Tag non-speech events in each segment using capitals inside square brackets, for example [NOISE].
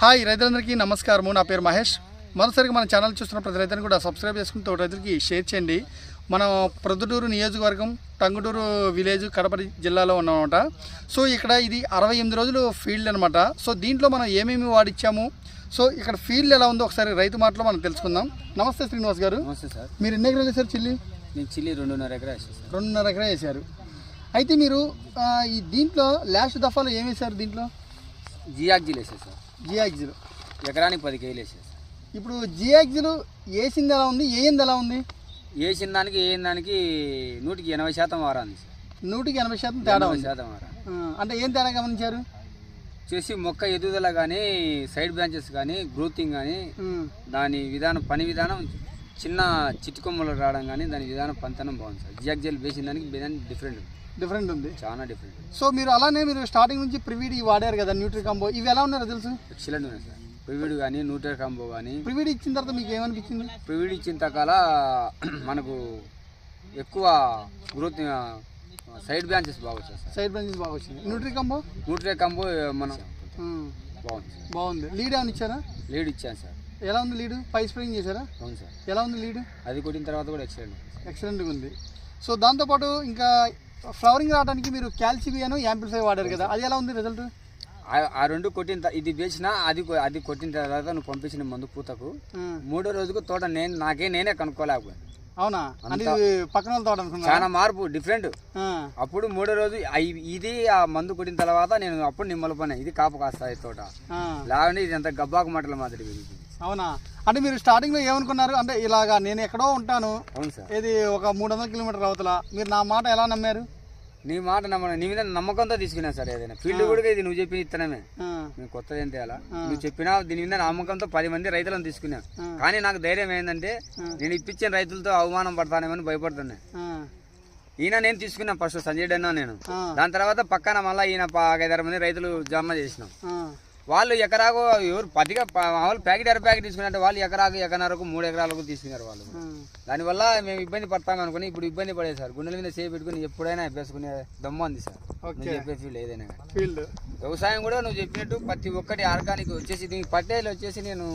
Hi రైతులందరికీ నమస్కారము. నా పేరు మహేష్. మొదటిసారిగా మన ఛానల్ చూస్తున్న ప్రతి రైతుని కూడా సబ్స్క్రైబ్ చేసుకుని తోటి రైతులకి షేర్ చేయండి. మనం ప్రొద్దుటూరు నియోజకవర్గం టంగుటూరు విలేజ్ కడప జిల్లాలో ఉన్నామన్నమాట. సో ఇక్కడ ఇది అరవై ఎనిమిది రోజులు ఫీల్డ్ అనమాట సో దీంట్లో మనం ఏమేమి వాడిచ్చాము? సో ఇక్కడ ఫీల్డ్ ఎలా ఉందో ఒకసారి రైతు మాటలో మనం తెలుసుకుందాం. నమస్తే శ్రీనివాస్ గారు. నమస్తే సార్. మీరు ఎన్ని ఎకరాలు వేశారు చిల్లి? నేను చిల్లి రెండున్నర ఎకరా వేసాను సార్. రెండున్నర ఎకరా వేశారు. అయితే మీరు ఈ దీంట్లో లాస్ట్ దఫాలో ఏం వేశారు దీంట్లో? జియాక్జీలు వేసాను సార్. జియాక్జిల్ ఎకరానికి పది కేజీలు సార్. ఇప్పుడు జియాక్జిల్ వేసింది ఎలా ఉంది? వేయింది ఎలా ఉంది? వేసిన దానికి వేసిన దానికి నూటికి ఎనభై శాతం వారాంది సార్. నూటికి ఎనభై శాతం తేడా ఉంది. శాతం వారా అంటే ఏం తేడా గమనించారు? చేసి మొక్క ఎదుగుదల కానీ సైడ్ బ్రాంచెస్ కానీ గ్రోతింగ్ కానీ దాని విధానం పని విధానం చిన్న చిట్టుకొమ్మలు రావడం కానీ దాని విధానం పంతనం బాగుంది సార్. జియాక్జీలు వేసిన దానికి డిఫరెంట్. డిఫరెంట్ ఉంది. చాలా డిఫరెంట్ సో మీరు అలానే మీరు స్టార్టింగ్ నుంచి ప్రివీడి వాడారు కదా న్యూట్రీ కాంబో ఇవి ఎలా ఉన్నారో తెలుసు? ఎక్సలెంట్ ఉన్నాయి సార్. ప్రివిడ్ కానీ న్యూటర్ కాంబో కానీ ప్రివీడి ఇచ్చిన తర్వాత మీకు ఏమనిపించింది? ప్రివిడ్ ఇచ్చిన తకాల [CLEARS THROAT] మనకు ఎక్కువ గ్రోత్ సైడ్ బ్రాంచెస్ బాగా వచ్చాయి సార్. సైడ్ బ్రాంచెస్ బాగా వచ్చింది న్యూట్రీ కాంబో న్యూట్రే కాంబో మనం ఉమ్, బాగుంది సార్. బాగుంది. లీడ్ ఏమైనా ఇచ్చారా? లీడ్ ఇచ్చాను సార్. ఎలా ఉంది లీడ్ పై స్ప్రింగ్ చేశారా? అవును సార్. ఎలా ఉంది లీడ్ అది కొట్టిన తర్వాత కూడా ఎక్సలెంట్ ఎక్సలెంట్గా ఉంది. సో దాంతోపాటు ఇంకా ఫ్లవరింగ్ రావడానికి మీరు క్యాల్సిబియాను యాంప్లిఫై వాడారు కదా. అది ఎలా ఉంది రిజల్ట్ ఆ- రెండు కొట్టిన ఇది వేసిన అది అది కొట్టిన తర్వాత నువ్వు పంపించిన మందు పూతకు. మూడో రోజుకు తోట నేను నాకే నేనే కనుక్కోలేకపోయాను. అవునా? పక్కన అనుకున్నా చాలా మార్పు డిఫరెంట్ అప్పుడు మూడో రోజు ఇది ఆ మందు కొట్టిన తర్వాత నేను అప్పుడు నిమ్మలపోయినా ఇది కాపు కాస్తాయి తోట. లేకుంటే ఇది అంత గబ్బాకు మటల మాదిరి. అవునా? అంటే మీరు స్టార్టింగ్లో ఏమనుకున్నారు? అంటే ఇలాగా నేను ఎక్కడో ఉంటాను. ఇది ఒక మూడు వందల కిలోమీటర్ అవతల. మీరు నా మాట ఎలా నమ్మారు? నీ మాట నమ్మ నీ మీద నమ్మకంతో తీసుకున్నా సార్ ఏదైనా. ఫీల్డ్ కూడా ఇది నువ్వు చెప్పిన ఇత్తనమే. నేను కొత్తది ఏం తేలా. నువ్వు చెప్పినా దీని మీద నమ్మకంతో పది మంది రైతులను తీసుకున్నా. కానీ నాకు ధైర్యం ఏంటంటే. నేను ఇప్పించిన రైతులతో అవమానం పడతానేమని భయపడుతున్నా. ఈయన నేను తీసుకున్నా ఫస్ట్ సంజయ్ అన్నా నేను. దాని తర్వాత పక్కన మళ్ళీ ఈయన ఐదారు మంది రైతులు జమ చేసినాం. వాళ్ళు ఎకరాకు ఎవరు పదిగా వాళ్ళు ప్యాకెట్ అర ప్యాకెట్ తీసుకున్నట్టు వాళ్ళు ఎకరాకు ఎకరన్నరకు మూడు ఎకరాలకు తీసుకున్నారు వాళ్ళు. దానివల్ల మేము ఇబ్బంది పడతాం అనుకుని ఇప్పుడు ఇబ్బంది పడేది సార్. గుండెల మీద చేయి పెట్టుకుని ఎప్పుడైనా అభ్యాసుకునే దమ్ము ఉంది సార్. నువ్వు చెప్పే ఫీల్డ్ ఏదైనా. ఫీల్డ్. వ్యవసాయం కూడా నువ్వు చెప్పినట్టు ప్రతి ఒక్కటి ఆర్గానిక్ వచ్చేసి దీనికి పట్టేలు వచ్చేసి నేను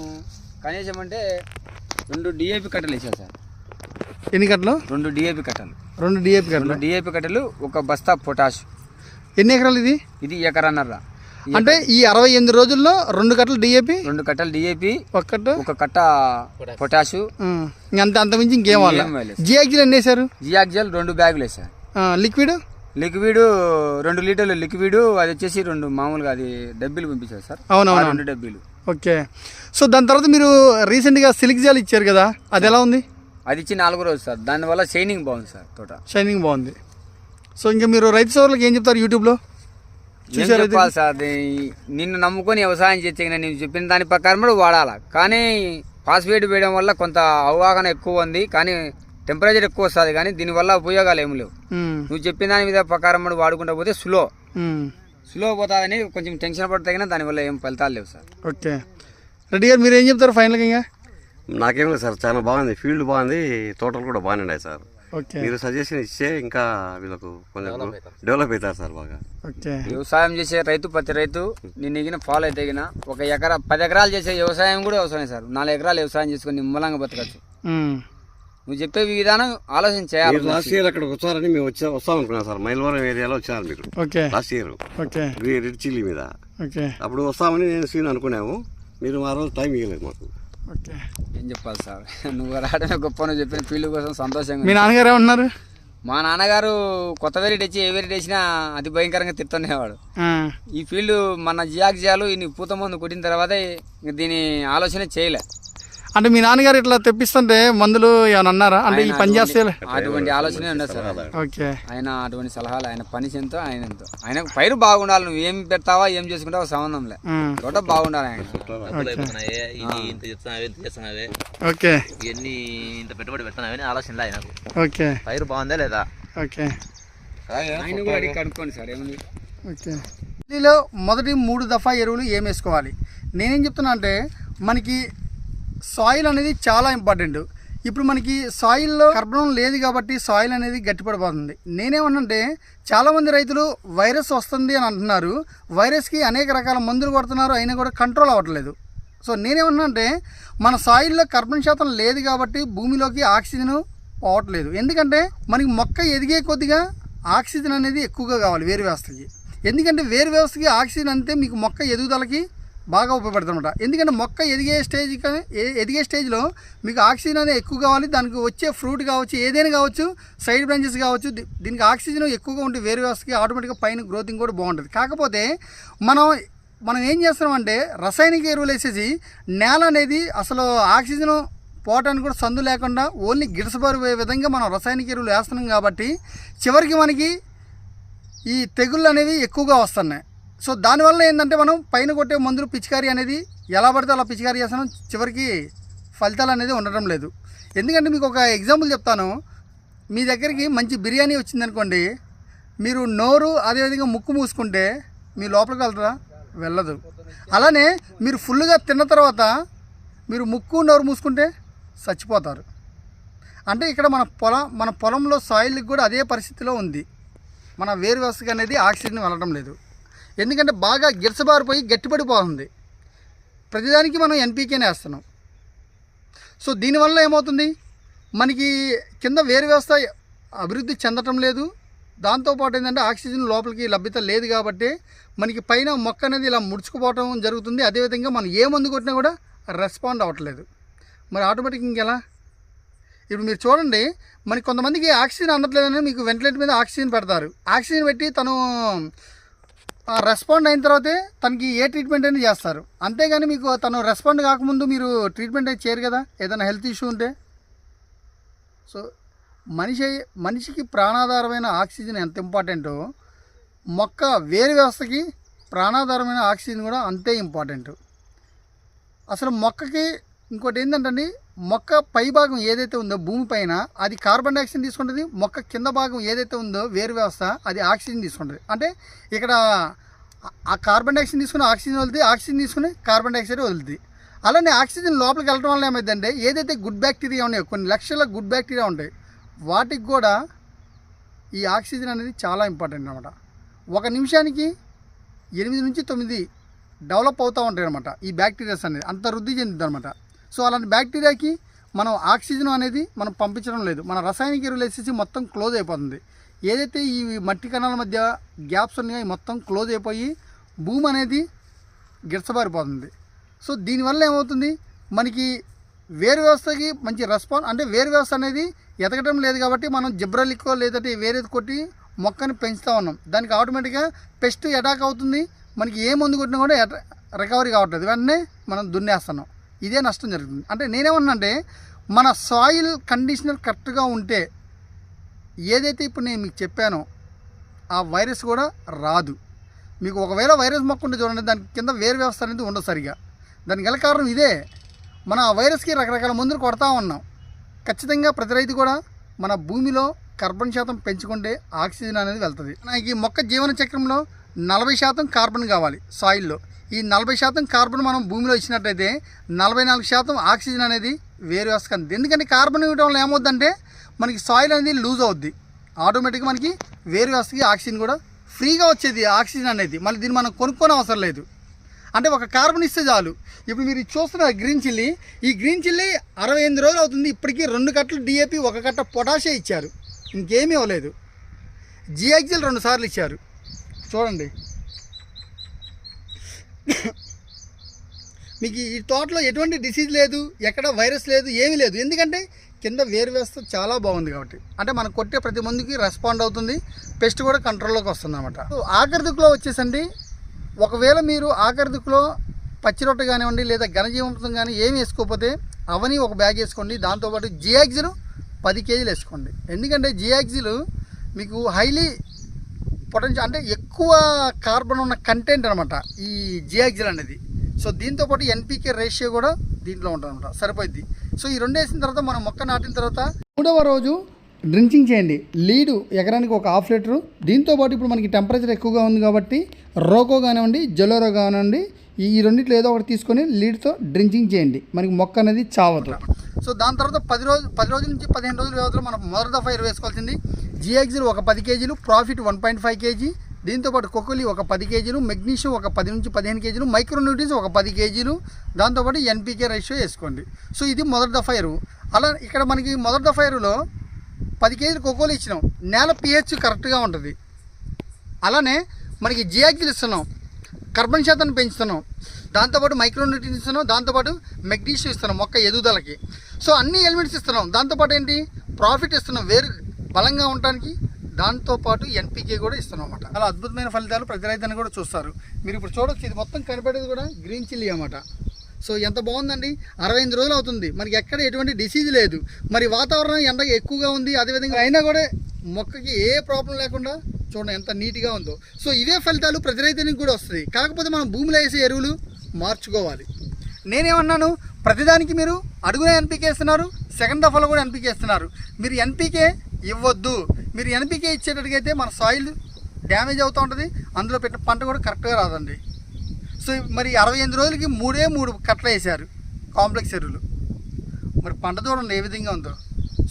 కనీసం అంటే రెండు డిఏపి కట్టలు వేసాను సార్. ఎన్ని కట్టలు? రెండు డిఏపి కట్టలు. రెండు డిఏపి కట్టలు? డిఏపి కట్టలు ఒక బస్తా పొటాష్. ఎన్ని ఎకరాలు ఇది? ఇది ఎకరన్నర. అంటే ఈ అరవై ఎనిమిది రోజుల్లో రెండు కట్టలు డిఏపి రెండు కట్టలు డిఏపి ఒక కట్ట? ఒక కట్ట పొటాషు. ఇంక అంత అంత మించి ఇంకేం వాళ్ళ. జియాక్జిల్ ఎన్ని వేశారు? జియాక్జల్ రెండు బ్యాగులు వేసాను ఆ, లిక్విడ్? లిక్విడ్ రెండు లీటర్లు లిక్విడ్ అది వచ్చేసి రెండు మామూలుగా అది డబ్బీలు పంపించారు సార్. అవునవును. రెండు డబ్బీలు. ఓకే. సో దాని తర్వాత మీరు రీసెంట్గా సిల్క్ జాల్ ఇచ్చారు కదా అది ఎలా ఉంది? అది ఇచ్చి నాలుగో రోజు సార్. దానివల్ల షైనింగ్ బాగుంది సార్ తోట. షైనింగ్ బాగుంది. సో ఇంకా మీరు రైతు సోదరులకు ఏం చెప్తారు యూట్యూబ్లో? చూసారు చెప్పాలి సార్ అది నిన్ను నమ్ముకొని వ్యవసాయం చేస్తే నేను చెప్పిన దాని ప్రకారం కూడా వాడాలా. కానీ ఫాస్ఫేట్ వేయడం వల్ల కొంత అవగాహన ఎక్కువ ఉంది కానీ టెంపరేచర్ ఎక్కువ వస్తుంది కానీ దీనివల్ల ఉపయోగాలు ఏమి లేవు. నువ్వు చెప్పిన దాని మీద ప్రకారం కూడా వాడుకుంటా పోతే స్లో. స్లో పోతుందని కొంచెం టెన్షన్ పడితే కానీ దానివల్ల ఏం ఫలితాలు లేవు సార్. ఓకే. రెడ్డి గారు మీరు ఏం చెప్తారు ఫైనల్గా ఇంకా? నాకేం లేదు సార్ చాలా బాగుంది ఫీల్డ్ బాగుంది తోటలు కూడా బాగానే ఉన్నాయి సార్. మీరు సజెషన్ ఇస్తే ఇంకా వీళ్ళకు కొంచెం డెవలప్ అవుతారు సార్. బాగా. ఓకే. వ్యవసాయం చేసే రైతు ప్రతి రైతు నిన్న ఎగిన ఫాలో అయితే ఎగిన ఒక ఎకరా పది ఎకరాలు చేసే వ్యవసాయం కూడా వ్యవసాయం సార్. నాలుగు ఎకరాలు వ్యవసాయం చేసుకొని నిమ్మలంగా బతకచ్చు. నువ్వు చెప్పే విధానం ఆలోచన చేయాలి మీరు లాస్ట్ ఇయర్ అక్కడ వచ్చారని మేము వచ్చా వస్తాం అనుకున్నాం సార్. మైలవరం ఏరియాలో వచ్చారు మీరు. Okay. Last year. Red chilli మీద. ఓకే. అప్పుడు వస్తామని నేను సీన్ అనుకున్నాము. మీరు ఆ రోజు టైం ఇవ్వలేదు మాకు. ఓకే. ఏం చెప్పాలి సార్? నువ్వు రావడమే గొప్ప నువ్వు చెప్పిన ఫీల్డ్ కోసం సంతోషంగా మీ. నాన్నగారు ఏమంటున్నారు మా నాన్నగారు కొత్త వెరైటీ తెచ్చి ఏ వెరైటీ వేసినా అతి భయంకరంగా తిడుతుండేవాడు. ఈ ఫీల్డ్ మన జియాక్జియాలు ఈ పూత మందు కొట్టిన తర్వాత దీని ఆలోచన చేయలే. అంటే మీ నాన్నగారు ఇట్లా తెప్పిస్తుంటే మందులు ఏమైనా అన్నారా? అంటే ఈ పని చేస్తే అటువంటి ఆలోచన ఉండదు సార్ ఓకే. ఆయన అటువంటి సలహాలు ఆయన పని ఎంతో ఆయన ఎంతో. ఆయన పైరు బాగుండాలి నువ్వు ఏం పెడతావా ఏం చేసుకుంటావా సంబంధం లే. తోట బాగుండాలి ఆయన. ఇంత చెప్తున్నావే ఇంత చేస్తున్నావే ఓకే. ఇవన్నీ ఇంత పెట్టుబడి పెడుతున్నావే అని ఆలోచన ఆయనకు. ఓకే. పైరు బాగుందా లేదా? ఓకే. ఆయన కూడా అడిగి కనుక్కోండి సార్ ఏముంది? ఓకే. ఢిల్లీలో మొదటి మూడు దఫా ఎరువులు ఏం వేసుకోవాలి? నేనేం చెప్తున్నా అంటే మనకి సాయిల్ అనేది చాలా ఇంపార్టెంట్. ఇప్పుడు మనకి సాయిల్లో కర్బనం లేదు కాబట్టి సాయిల్ అనేది గట్టిపడిపోతుంది. నేనేమన్నంటే చాలామంది రైతులు వైరస్ వస్తుంది అని అంటున్నారు. వైరస్కి అనేక రకాల మందులు కొడుతున్నారు అయినా కూడా కంట్రోల్ అవ్వట్లేదు. సో నేనేమన్నా అంటే మన సాయిల్లో కర్బన్ శాతం లేదు కాబట్టి భూమిలోకి ఆక్సిజన్ పోవట్లేదు. ఎందుకంటే మనకి మొక్క ఎదిగే కొద్దిగా ఆక్సిజన్ అనేది ఎక్కువగా కావాలి వేరు వ్యవస్థకి. ఎందుకంటే వేరు వ్యవస్థకి ఆక్సిజన్ అంతే మీకు మొక్క ఎదుగుదలకి బాగా ఉపయోగపడుతుందన్నమాట. ఎందుకంటే మొక్క ఎదిగే స్టేజ్ ఎదిగే స్టేజ్లో మీకు ఆక్సిజన్ అనేది ఎక్కువ కావాలి దానికి వచ్చే ఫ్రూట్ కావచ్చు ఏదైనా కావచ్చు సైడ్ బ్రాంచెస్ కావచ్చు దీనికి ఆక్సిజన్ ఎక్కువగా ఉంటే వేరు వ్యవస్థకి ఆటోమేటిక్గా పైన గ్రోతింగ్ కూడా బాగుంటుంది. కాకపోతే మనం మనం ఏం చేస్తున్నామంటే రసాయనిక ఎరువులు వేసేసి నేల అనేది అసలు ఆక్సిజన్ పోవటానికి కూడా సందు లేకుండా ఓన్లీ గిడసబారు విధంగా మనం రసాయనిక ఎరువులు వేస్తున్నాం కాబట్టి చివరికి మనకి ఈ తెగుళ్ళు అనేవి ఎక్కువగా వస్తున్నాయి. సో దానివల్ల ఏంటంటే మనం పైన కొట్టే మందులు పిచికారీ అనేది ఎలా పడితే అలా పిచికారీ చేస్తాం చివరికి ఫలితాలు అనేది ఉండడం లేదు. ఎందుకంటే మీకు ఒక ఎగ్జాంపుల్ చెప్తాను. మీ దగ్గరికి మంచి బిర్యానీ వచ్చిందనుకోండి మీరు నోరు అదేవిధంగా ముక్కు మూసుకుంటే మీ లోపలికి వెళ్తారా? వెళ్ళదు. అలానే మీరు ఫుల్గా తిన్న తర్వాత మీరు ముక్కు నోరు మూసుకుంటే చచ్చిపోతారు. అంటే ఇక్కడ మన పొలం మన పొలంలో సాయిల్కి కూడా అదే పరిస్థితిలో ఉంది. మన వేరు వ్యవస్థకు అనేది ఆక్సిజన్ వెళ్ళడం లేదు. ఎందుకంటే బాగా గిరసబారిపోయి గట్టిపడిపోతుంది. ప్రతిదానికి మనం ఎన్పీకేనే వేస్తున్నాం. సో దీనివల్ల ఏమవుతుంది? మనకి కింద వేరు వ్యవస్థ అభివృద్ధి చెందటం లేదు. దాంతోపాటు ఏంటంటే ఆక్సిజన్ లోపలికి లభ్యత లేదు కాబట్టి మనకి పైన మొక్క అనేది ఇలా ముడుచుకుపోవటం జరుగుతుంది. అదేవిధంగా మనం ఏ మందు కొట్టినా కూడా రెస్పాండ్ అవ్వట్లేదు. మరి ఆటోమేటిక్ ఇంకెలా? ఇప్పుడు మీరు చూడండి మనకి కొంతమందికి ఆక్సిజన్ అందట్లేదని మీకు వెంటిలేటర్ మీద ఆక్సిజన్ పెడతారు. ఆక్సిజన్ పెట్టి తను రెస్పాండ్ అయిన తర్వాతే తనకి ఏ ట్రీట్మెంట్ అయినా చేస్తారు. అంతేగాని మీకు తను రెస్పాండ్ కాకముందు మీరు ట్రీట్మెంట్ అయితే చేయరు కదా? ఏదైనా హెల్త్ ఇష్యూ ఉంటే? సో మనిషి మనిషికి ప్రాణాధారమైన ఆక్సిజన్ ఎంత ఇంపార్టెంటో మొక్క వేరు వ్యవస్థకి ప్రాణాధారమైన ఆక్సిజన్ కూడా అంతే ఇంపార్టెంట్ అసలు మొక్కకి ఇంకోటి ఏంటంటే మొక్క పై భాగం ఏదైతే ఉందో భూమి పైన అది కార్బన్ డైఆక్సైడ్ తీసుకుంటుంది. మొక్క కింద భాగం ఏదైతే ఉందో వేరు వ్యవస్థ అది ఆక్సిజన్ తీసుకుంటుంది. అంటే ఇక్కడ ఆ- కార్బన్ డైఆక్సైడ్ తీసుకుని ఆక్సిజన్ వదులుతుంది ఆక్సిజన్ తీసుకుని కార్బన్ డైఆక్సైడ్ వదులుతుంది అలానే ఆక్సిజన్ లోపలికి వెళ్ళడం వల్ల ఏమైందంటే ఏదైతే గుడ్ బ్యాక్టీరియా ఉన్నాయో కొన్ని లక్షల గుడ్ బ్యాక్టీరియా ఉంటాయి వాటికి కూడా ఈ ఆక్సిజన్ అనేది చాలా ఇంపార్టెంట్ అనమాట. ఒక నిమిషానికి ఎనిమిది నుంచి తొమ్మిది డెవలప్ అవుతూ ఉంటాయి అనమాట ఈ బ్యాక్టీరియాస్ అనేది అంత వృద్ధి చెందుతుంది అనమాట. సో అలాంటి బ్యాక్టీరియాకి మనం ఆక్సిజన్ అనేది మనం పంపించడం లేదు. మన రసాయనిక ఎరువులు వేసేసి మొత్తం క్లోజ్ అయిపోతుంది. ఏదైతే ఈ మట్టి కణాల మధ్య గ్యాప్స్ ఉన్నాయో మొత్తం క్లోజ్ అయిపోయి భూమి అనేది గిరసబారిపోతుంది. సో దీనివల్ల ఏమవుతుంది? మనకి వేరు వ్యవస్థకి మంచి రెస్పాన్స్ అంటే వేరు వ్యవస్థ అనేది ఎదగటం లేదు కాబట్టి మనం జిబ్రలిక్కో లేదంటే వేరేది కొట్టి మొక్కని పెంచుతూ ఉన్నాం. దానికి ఆటోమేటిక్గా పెస్ట్ అటాక్ అవుతుంది. మనకి ఏ మందు కొట్టినా కూడా ఎట- రికవరీ కావట్లేదు. వెంటనే మనం దున్నేస్తున్నాం. ఇదే నష్టం జరుగుతుంది. అంటే నేనేమన్నా అంటే మన సాయిల్ కండిషనర్ కరెక్ట్గా ఉంటే ఏదైతే ఇప్పుడు నేను మీకు చెప్పానో ఆ వైరస్ కూడా రాదు. మీకు ఒకవేళ వైరస్ మొక్క ఉంటే చూడండి దాని కింద వేరు వ్యవస్థ అనేది ఉండదు సరిగా. దానికి గల కారణం ఇదే. మనం ఆ వైరస్కి రకరకాల మందులు కొడతా ఉన్నాం. ఖచ్చితంగా ప్రతి రైతు కూడా మన భూమిలో కార్బన్ శాతం పెంచుకుంటే ఆక్సిజన్ అనేది వెళ్తుంది. ఈ మొక్క జీవన చక్రంలో నలభై శాతం కార్బన్ కావాలి సాయిల్లో. ఈ నలభై శాతం కార్బన్ మనం భూమిలో ఇచ్చినట్టయితే నలభై నాలుగు శాతం ఆక్సిజన్ అనేది వేరు వ్యవస్థకు ఎందుకంటే కార్బన్ ఇవ్వడం వల్ల ఏమవుద్దంటే మనకి సాయిల్ అనేది లూజ్ అవుద్ది. ఆటోమేటిక్గా మనకి వేరు వ్యవస్థకి ఆక్సిజన్ కూడా ఫ్రీగా వచ్చేది ఆక్సిజన్ అనేది. మళ్ళీ దీన్ని మనం కొనుక్కోని అవసరం లేదు. అంటే ఒక కార్బన్ ఇస్తే చాలు. ఇప్పుడు మీరు చూస్తున్న గ్రీన్ చిల్లీ ఈ గ్రీన్ చిల్లీ అరవై ఎనిమిది రోజులు అవుతుంది. ఇప్పటికీ రెండు కట్టలు డిఏపి ఒక కట్ట పొటాషే ఇచ్చారు. ఇంకేమీ ఇవ్వలేదు జిఎక్జిల్ రెండు సార్లు ఇచ్చారు. చూడండి. మీకు ఈ తోటలో ఎటువంటి డిసీజ్ లేదు ఎక్కడ వైరస్ లేదు ఏమీ లేదు. ఎందుకంటే కింద వేరు వ్యవస్థ చాలా బాగుంది కాబట్టి. అంటే మనం కొట్టే ప్రతి మందుకి రెస్పాండ్ అవుతుంది పెస్ట్ కూడా కంట్రోల్లోకి వస్తుంది అనమాట ఆఖరి దిక్కులో వచ్చేసండి. ఒకవేళ మీరు ఆఖరి దిక్కులో పచ్చి రొట్టె కానివ్వండి లేదా ఘనజీవంతం కానీ ఏమి వేసుకోకపోతే అవని ఒక బ్యాగ్ వేసుకోండి. దాంతోపాటు జియాక్సిలు పది కేజీలు వేసుకోండి. ఎందుకంటే జియాక్సిలు మీకు హైలీ పొటెన్షియల్ అంటే ఎక్కువ కార్బన్ ఉన్న కంటెంట్ అనమాట ఈ జియాక్జిల్ అనేది. సో దీంతో పాటు ఎన్పికే రేషియో కూడా దీంట్లో ఉంటుంది అనమాట సరిపోద్ది సో ఈ రెండు వేసిన తర్వాత మనం మొక్క నాటిన తర్వాత మూడవ రోజు డ్రింకింగ్ చేయండి. లీడు ఎకరానికి ఒక హాఫ్ లీటరు. దీంతో పాటు ఇప్పుడు మనకి టెంపరేచర్ ఎక్కువగా ఉంది కాబట్టి రోకో కానివ్వండి జలోరో కానివ్వండి ఈ రెండిట్లో ఏదో ఒకటి తీసుకొని లీడ్తో డ్రింకింగ్ చేయండి. మనకి మొక్క అనేది చావదు. సో దాని తర్వాత పది రోజు పది రోజుల నుంచి పదిహేను రోజుల వ్యవధిలో మనం మొదటి దఫా ఎరువు వేసుకోవాల్సింది జిఎక్జిల్ ఒక పది కేజీలు profit one point five KG దీంతోపాటు కొకులి ఒక పది కేజీలు మెగ్నీషియం ఒక పది నుంచి పదిహేను కేజీలు మైక్రోన్యూట్రియన్స్ ఒక పది కేజీలు దాంతోపాటు ఎన్పీకే రేషియో వేసుకోండి. సో ఇది మొదటి దఫా ఎరువు. అలా ఇక్కడ మనకి మొదటి దఫా ఎరువులో పది కేజీలు కొకోలు ఇచ్చినాం. నేల పిహెచ్ కరెక్ట్గా ఉంటుంది. అలానే మనకి జియాక్జిల్ ఇస్తున్నాం. కార్బన్ శాతాన్ని పెంచుతున్నాం. దాంతోపాటు మైక్రోన్యూట్రియన్స్ ఇస్తున్నాం. దాంతోపాటు మెగ్నీషియం ఇస్తున్నాం మొక్క ఎదుగుదలకి. సో అన్ని ఎలిమెంట్స్ ఇస్తున్నాం. దాంతోపాటు ఏంటి? ప్రాఫిట్ ఇస్తున్నాం. వేరు బలంగా ఉండటానికి దాంతోపాటు ఎన్పికే కూడా ఇస్తున్నాం అనమాట అలా అద్భుతమైన ఫలితాలు ప్రతి రైతాన్ని కూడా చూస్తారు. మీరు ఇప్పుడు చూడొచ్చు ఇది మొత్తం కనపడేది కూడా గ్రీన్ చిల్లీ అనమాట సో ఎంత బాగుందండి? అరవై ఎనిమిది రోజులు అవుతుంది. మనకి ఎక్కడ ఎటువంటి డిసీజ్ లేదు. మరి వాతావరణం ఎండ ఎక్కువగా ఉంది. అదేవిధంగా అయినా కూడా మొక్కకి ఏ ప్రాబ్లం లేకుండా చూడండి ఎంత నీట్గా ఉందో. సో ఇవే ఫలితాలు ప్రతి రైతునికి కూడా వస్తుంది కాకపోతే మనం భూమిలో వేసే ఎరువులు మార్చుకోవాలి. నేనేమన్నాను ప్రతిదానికి మీరు అడుగునే ఎన్పికే ఇస్తున్నారు సెకండ్ దఫాలో కూడా ఎన్పికే ఇస్తున్నారు. మీరు ఎన్పికే ఇవ్వద్దు. మీరు ఎన్పికే ఇచ్చేటట్టుగైతే మన సాయిల్ డ్యామేజ్ అవుతూ ఉంటుంది. అందులో పెట్టిన పంట కూడా కరెక్ట్గా రాదండి. సో మరి అరవై ఎనిమిది రోజులకి మూడే మూడు కట్టలు వేశారు కాంప్లెక్స్ ఎరువులు. మరి పంట చూడండి ఏ విధంగా ఉందో.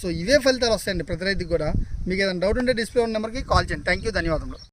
సో ఇవే ఫలితాలు వస్తాయండి ప్రతి రైతుకి కూడా. మీకు ఏదైనా డౌట్ ఉంటే డిస్ప్లే ఉన్న నెంబర్కి కాల్ చేయండి. థ్యాంక్ యూ ధన్యవాదములు.